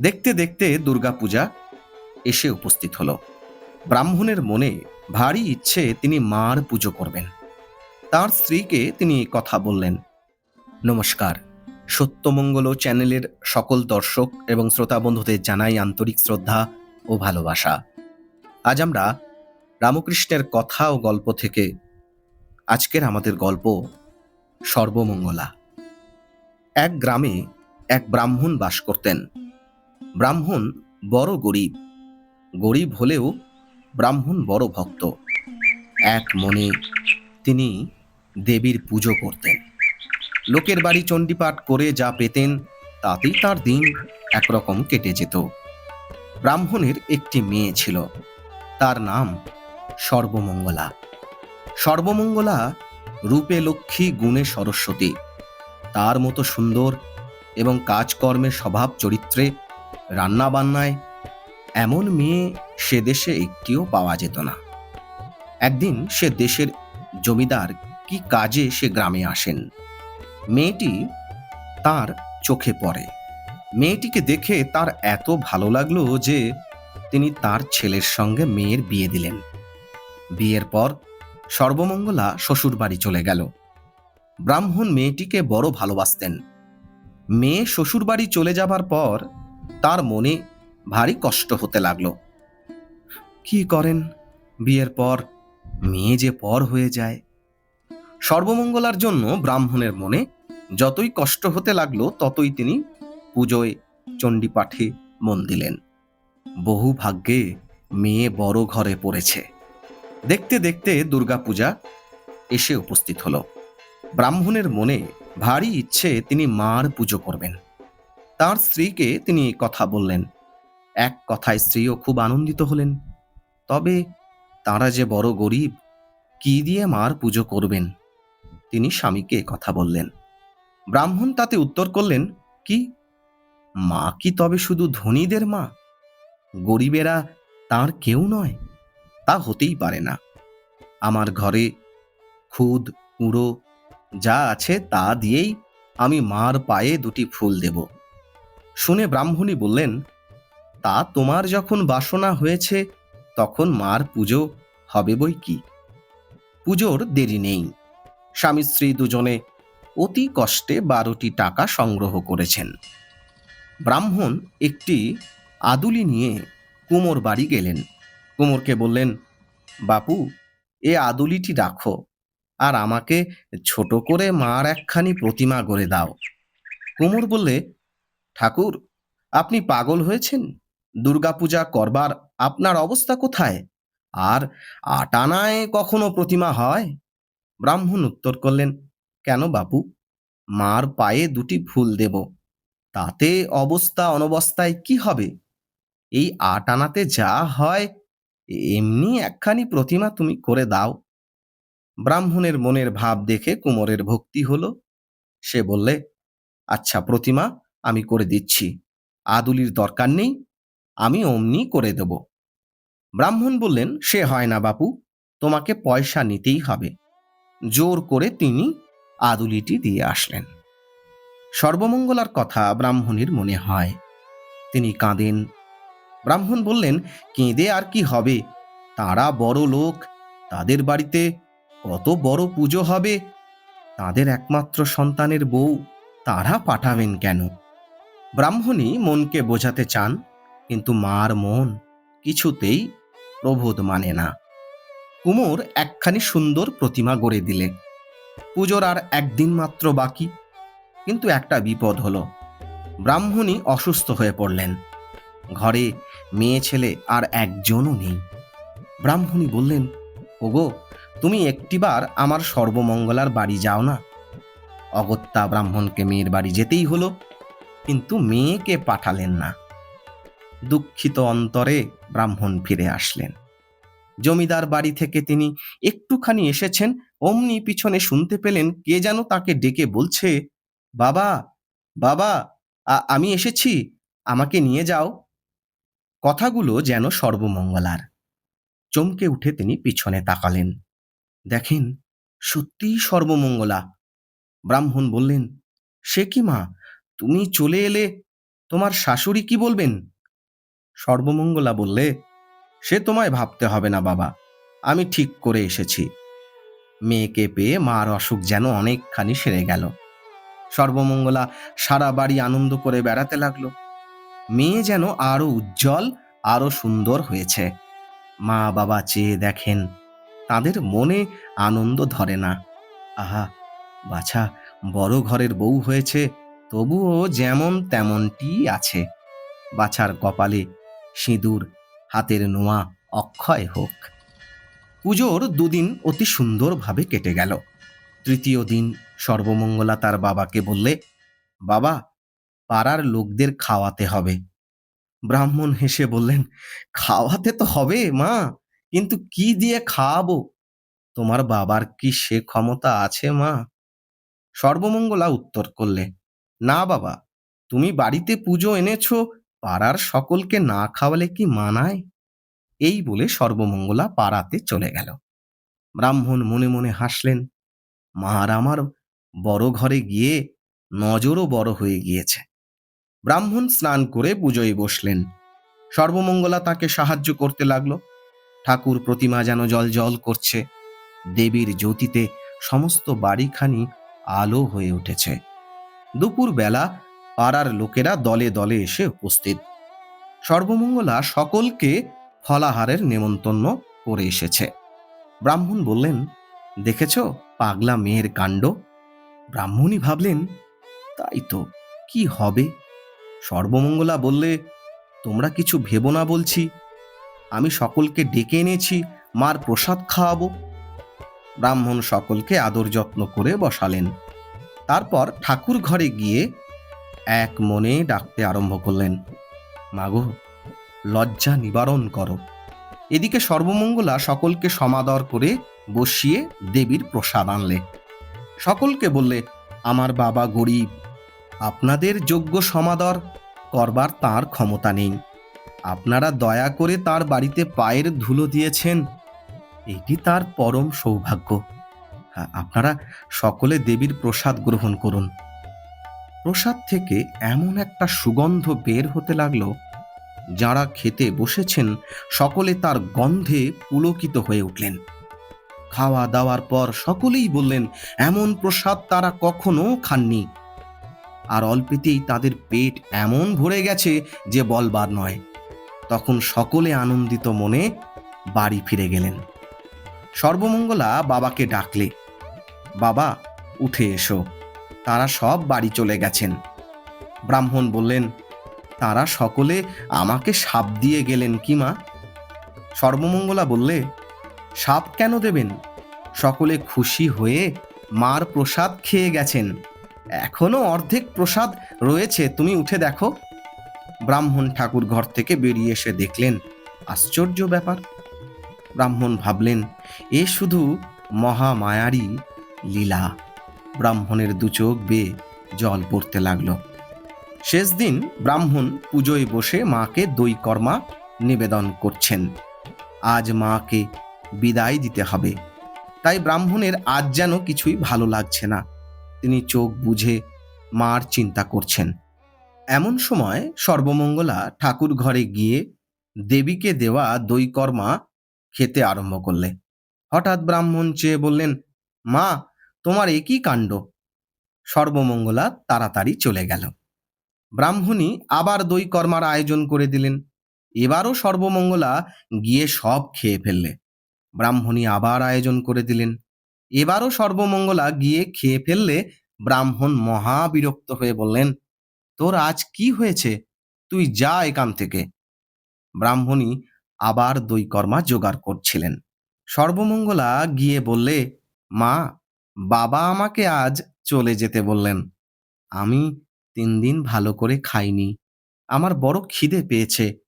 দেখতে দেখতে দুর্গাপূজা এসে উপস্থিত হল। ব্রাহ্মণের মনে ভারী ইচ্ছে তিনি মার পুজো করবেন। তার স্ত্রীকে তিনি কথা বললেন, নমস্কার। সত্যমঙ্গল চ্যানেলের সকল দর্শক এবং শ্রোতা বন্ধুদের জানাই আন্তরিক শ্রদ্ধা ও ভালোবাসা। আজ আমরা রামকৃষ্ণের কথা ও গল্প থেকে আজকের আমাদের গল্প সর্বমঙ্গলা। এক গ্রামে এক ব্রাহ্মণ বাস করতেন। ব্রাহ্মণ বড় গরিব। গরিব হলেও ব্রাহ্মণ বড় ভক্ত। এক মনে তিনি দেবীর পুজো করতেন। লোকের বাড়ি চণ্ডীপাঠ করে যা পেতেন, তাতেই তার দিন একরকম কেটে যেত। ব্রাহ্মণের একটি মেয়ে ছিল। তার নাম সর্বমঙ্গলা। সর্বমঙ্গলা রূপে লক্ষ্মী গুণে সরস্বতী। তার মতো সুন্দর এবং কাজকর্মের স্বভাব চরিত্রে রান্নাবান্নায় এমন মেয়ে সে দেশে একটিও পাওয়া যেত না। একদিন সে দেশের জমিদার কি কাজে সে গ্রামে আসেন। মেয়েটি তার চোখে পড়ে। মেয়েটিকে দেখে তার এত ভালো লাগল যে তিনি তার ছেলের সঙ্গে মেয়ের বিয়ে দিলেন। বিয়ের পর সর্বমঙ্গলা শ্বশুর বাড়ি চলে গেল। ব্রাহ্মণ মেয়েটিকে বড় ভালোবাসতেন। মেয়ে শ্বশুর বাড়ি চলে যাবার পর তার মনে ভারী কষ্ট হতে লাগল। কি করেন? বিয়ের পর মেয়ে যে পর হয়ে যায়। সর্বমঙ্গলার জন্য ব্রাহ্মণের মনে যতই কষ্ট হতে লাগল, ততই তিনি পুজোয় চণ্ডীপাঠে মন দিলেন। বহু ভাগ্যে মেয়ে বড় ঘরে পড়েছে। দেখতে দেখতে দুর্গাপূজা এসে উপস্থিত হলো। ব্রাহ্মণের মনে ভারী ইচ্ছে তিনি মার পুজো করবেন। তার স্ত্রীকে তিনি কথা বললেন। এক কথায় স্ত্রীও খুব আনন্দিত হলেন। তবে তারা যে বড় গরিব, কি দিয়ে মার পুজো করবেন? তিনি স্বামীকে কথা বললেন। ব্রাহ্মণ তাতে উত্তর করলেন, কি? মা কি তবে শুধু ধনীদের মা? গরিবেরা তার কেউ নয়, তা হতেই পারে না। আমার ঘরে খুদ, কুঁড়ো যা আছে তা দিয়েই আমি মার পায়ে দুটি ফুল দেব। শুনে ব্রাহ্মণী বললেন, তা তোমার যখন বাসনা হয়েছে, তখন মার পুজো হবে বই কি? পুজোর দেরি নেই। স্বামী স্ত্রী দুজনে অতি কষ্টে বারোটি টাকা সংগ্রহ করেছেন। ব্রাহ্মণ একটি আদুলি নিয়ে কুমোর বাড়ি গেলেন। কুমোরকে বললেন, বাপু, এ আদুলিটি রাখো, আর আমাকে ছোট করে মার একখানি প্রতিমা গড়ে দাও। কুমোর বললে ঠাকুর, আপনি পাগল হয়েছেন? দুর্গাপূজা করবার আপনার অবস্থা কোথায়? আর আটানায় কখনো প্রতিমা হয়? ব্রাহ্মণ উত্তর করলেন, কেন বাপু? মার পায়ে দুটি ফুল দেব। তাতে অবস্থা অনবস্থায় কি হবে? এই আট আনাতে যা হয়, এমনি একখানি প্রতিমা তুমি করে দাও। ব্রাহ্মণের মনের ভাব দেখে কুমোরের ভক্তি হলো। সে বললে আচ্ছা প্রতিমা আমি করে দিচ্ছি। আদুলির দরকার নেই, আমি অমনি করে দেব। ব্রাহ্মণ বললেন, সে হয় না বাপু, তোমাকে পয়সা নিতেই হবে। জোর করে তিনি আদুলিটি দিয়ে আসলেন। সর্বমঙ্গলার কথা ব্রাহ্মণীর মনে হয়। তিনি কাঁদেন। ব্রাহ্মণ বললেন, কেঁদে আর কি হবে? তারা বড় লোক, তাদের বাড়িতে কত বড় পুজো হবে? তাদের একমাত্র সন্তানের বউ, তারা পাঠাবেন কেন? ব্রাহ্মণী মনকে বোঝাতে চান, কিন্তু মার মন কিছুতেই প্রবোধ মানে না। কুমোর একখানি সুন্দর প্রতিমা গড়ে দিলে। পুজোর আর একদিন মাত্র বাকি, কিন্তু একটা বিপদ হলো। ব্রাহ্মণী অসুস্থ হয়ে পড়লেন। ঘরে মেয়ে ছেলে আর একজনও নেই। ব্রাহ্মণী বললেন, ওগো, তুমি একটিবার আমার সর্বমঙ্গলার বাড়ি যাও না। অগত্যা ব্রাহ্মণকে মেয়ের বাড়ি যেতেই হলো। কিন্তু মেয়েকে পাঠালেন না। দুঃখিত অন্তরে ব্রাহ্মণ ফিরে আসলেন। জমিদার বাড়ি থেকে তিনি একটুখানি এসেছেন, অমনি পিছনে শুনতে পেলেন কে যেন তাকে ডেকে বলছে, বাবা বাবা আমি এসেছি, আমাকে নিয়ে যাও। কথাগুলো যেন সর্বমঙ্গলার। চমকে উঠে তিনি পিছনে তাকালেন। দেখেন, সত্যিই সর্বমঙ্গলা। ব্রাহ্মণ বললেন, সে কি মা? তুমি চলে এলে তোমার শাশুড়ি কি বলবেন? সর্বমঙ্গলা বললে, সে তোমায় ভাবতে হবে না বাবা, আমি ঠিক করে এসেছি। মেয়েকে পেয়ে মার অসুখ যেন অনেকখানি সেরে গেল। সর্বমঙ্গলা সারা বাড়ি আনন্দ করে বেড়াতে লাগল। মেয়ে যেন আরও উজ্জ্বল, আরও সুন্দর হয়েছে। মা বাবা চেয়ে দেখেন, তাদের মনে আনন্দ ধরে না। আহা, বাছা, বড় ঘরের বউ হয়েছে তবুও যেমন তেমনটি আছে। বাছার কপালে সিঁদুর, হাতের নোয়া অক্ষয় হোক। পুজোর দুদিন অতি সুন্দরভাবে কেটে গেল। তৃতীয় দিন সর্বমঙ্গলা তার বাবাকে বললে, বাবা, পাড়ার লোকদের খাওয়াতে হবে। ব্রাহ্মণ হেসে বললেন, খাওয়াতে তো হবে, মা, কিন্তু কি দিয়ে খাওয়াবো? তোমার বাবার কি সে ক্ষমতা আছে, মা? সর্বমঙ্গলা উত্তর করলে না বাবা, তুমি বাড়িতে পুজো এনেছো, পাড়ার সকলকে না খাওয়ালে কি মানায়? এই বলে সর্বমঙ্গলা পাড়াতে চলে গেল। ব্রাহ্মণ মনে মনে হাসলেন মার আমার বড় ঘরে গিয়ে নজরও বড় হয়ে গিয়েছে। ব্রাহ্মণ স্নান করে পুজোয় বসলেন। সর্বমঙ্গলা তাকে সাহায্য করতে লাগল। ঠাকুর প্রতিমা যেন জল জল করছে। দেবীর জ্যোতিতে সমস্ত বাড়িখানি আলো হয়ে উঠেছে। দুপুর বেলা পাড়ার লোকেরা দলে দলে এসে উপস্থিত। সর্বমঙ্গলা সকলকে ফলাহারের নেমন্তন্ন করে এসেছে। ব্রাহ্মণ বললেন, দেখেছ পাগলা মেয়ের কাণ্ড? ব্রাহ্মণই ভাবলেন, তাই তো, কি হবে? সর্বমঙ্গলা বললে, তোমরা কিছু ভেবো না বলছি। আমি সকলকে ডেকে এনেছি, মার প্রসাদ খাওয়াবো। ব্রাহ্মণ সকলকে আদর যত্ন করে বসালেন। তারপর ঠাকুর ঘরে গিয়ে এক মনে ডাকতে আরম্ভ করলেন, মাগো, লজ্জা নিবারণ করো। এদিকে সর্বমঙ্গলা সকলকে সমাদর করে বসিয়ে দেবীর প্রসাদ আনলে। সকলকে বললে, আমার বাবা গরিব, আপনাদের যোগ্য সমাদর করবার তার ক্ষমতা নেই। আপনারা দয়া করে তার বাড়িতে পায়ের ধুলো দিয়েছেন, এটি তার পরম সৌভাগ্য। আপনারা সকলে দেবীর প্রসাদ গ্রহণ করুন। প্রসাদ থেকে এমন একটা সুগন্ধ বের হতে লাগল, যারা খেতে বসেছেন সকলে তার গন্ধে পুলকিত হয়ে উঠলেন। খাওয়া দাওয়ার পর সকলেই বললেন, এমন প্রসাদ তারা কখনো খাননি। আর অল্পেতেই তাদের পেট এমন ভরে গেছে যে বলবার নয়। তখন সকলে আনন্দিত মনে বাড়ি ফিরে গেলেন। সর্বমঙ্গলা বাবাকে ডাকলে বাবা, উঠে এসো। তারা সব বাড়ি চলে গেছেন। ব্রাহ্মণ বললেন, তারা সকলে আমাকে সাপ দিয়ে গেলেন কি মা? সর্বমঙ্গলা বললে, সাপ কেন দেবেন? সকলে খুশি হয়ে মার প্রসাদ খেয়ে গেছেন। এখনও অর্ধেক প্রসাদ রয়েছে, তুমি উঠে দেখো। ব্রাহ্মণ ঠাকুর ঘর থেকে বেরিয়ে এসে দেখলেন, আশ্চর্য ব্যাপার। ব্রাহ্মণ ভাবলেন, এ শুধু মহামায়ারই লীলা। ব্রাহ্মণের দু চোখ বেয়ে জল পড়তে লাগল। শেষ দিন ব্রাহ্মণ পুজোয় বসে মাকে দই কর্মা নিবেদন করছেন। আজ মাকে বিদায় দিতে হবে। তাই ব্রাহ্মণের আজ যেন কিছুই ভালো লাগছে না। তিনি চোখ বুঝে মার চিন্তা করছেন। এমন সময় সর্বমঙ্গলা ঠাকুর ঘরে গিয়ে দেবীকে দেওয়া দই কর্মা খেতে আরম্ভ করলে। হঠাৎ ব্রাহ্মণ চেয়ে বললেন, মা তোমার একই কাণ্ড। সর্বমঙ্গলা তাড়াতাড়ি চলে গেল। ব্রাহ্মণী আবার দই কর্মার আয়োজন করে দিলেন। এবারও সর্বমঙ্গলা গিয়ে সব খেয়ে ফেললে। ব্রাহ্মণী আবার আয়োজন করে দিলেন। এবারও সর্বমঙ্গলা গিয়ে খেয়ে ফেললে ব্রাহ্মণ মহা বিরক্ত হয়ে বললেন, তোর আজ কি হয়েছে? তুই যা এখান থেকে। ব্রাহ্মণী আবার দই কর্মা জোগাড় করছিলেন। সর্বমঙ্গলা গিয়ে বললে, মা বাবা আমাকে আজ চলে যেতে বললেন। আমি তিন দিন ভালো করে খাইনি। আমার বড় খিদে পেয়েছে।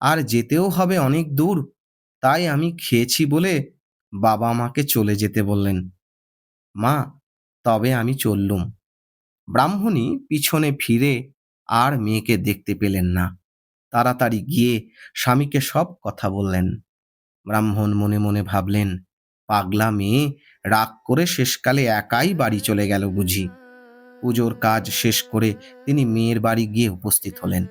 আর যেতেও হবে অনেক দূর। তাই আমি খেয়েছি বলে বাবা আমাকে চলে যেতে বললেন। মা, তবে আমি চললুম। ব্রাহ্মণী পিছনে ফিরে আর মেয়েকে দেখতে পেলেন না। তাড়াতাড়ি গিয়ে স্বামীকে সব কথা বললেন। ব্রাহ্মণ মনে মনে ভাবলেন, পাগলা মেয়ে রাগ করে শেষকালে একাই বাড়ি চলে গেল বুঝি। পুজোর কাজ শেষ করে তিনি মেয়ের বাড়ি গিয়ে উপস্থিত হলেন।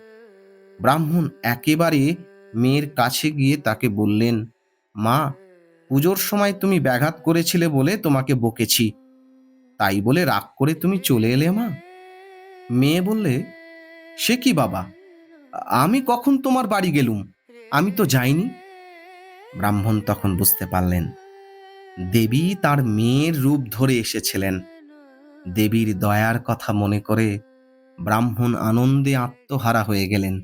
ব্রাহ্মণ একেবারে মেয়ের কাছে গিয়ে তাকে বললেন, মা, পুজোর সময় তুমি ব্যাঘাত করেছিলে বলে তোমাকে বকেছি। তাই বলে রাগ করে তুমি চলে এলে মা? মেয়ে বললে, সে কি বাবা? আমি কখন তোমার বাড়ি গেলুম? আমি তো যাইনি? ব্রাহ্মণ তখন বুঝতে পারলেন দেবী তার মেয়ের রূপ ধরে এসেছিলেন। দেবীর দয়ার কথা মনে করে ব্রাহ্মণ আনন্দে আত্মহারা হয়ে গেলেন।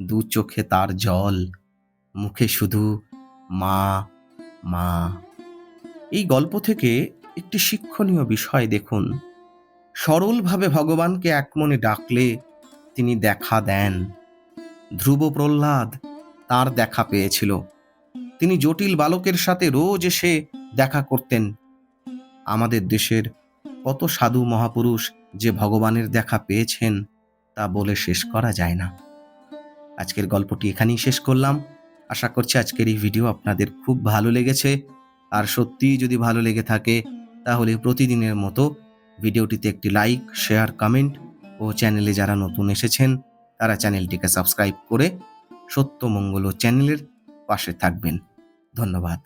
দু চোখে তার জল, মুখে শুধু মা মা। এই গল্প থেকে একটি শিক্ষণীয় বিষয় দেখুন। সরলভাবে ভগবানকে একমনে ডাকলে তিনি দেখা দেন। ধ্রুব প্রহ্লাদ তার দেখা পেয়েছিল। তিনি জটিল বালকের সাথে রোজ এসে দেখা করতেন। আমাদের দেশের কত সাধু মহাপুরুষ যে ভগবানের দেখা পেয়েছেন, তা বলে শেষ করা যায় না। আজকের গল্পটি এখানেই শেষ করলাম। আশা করছি আজকের এই ভিডিও আপনাদের খুব ভালো লেগেছে। আর সত্যিই যদি ভালো লেগে থাকে, তাহলে প্রতিদিনের মতো ভিডিওটিতে একটি লাইক, শেয়ার, কমেন্ট ও চ্যানেলে যারা নতুন এসেছেন, তারা চ্যানেলটিকে সাবস্ক্রাইব করে সত্যমঙ্গল চ্যানেলের পাশে থাকবেন। ধন্যবাদ।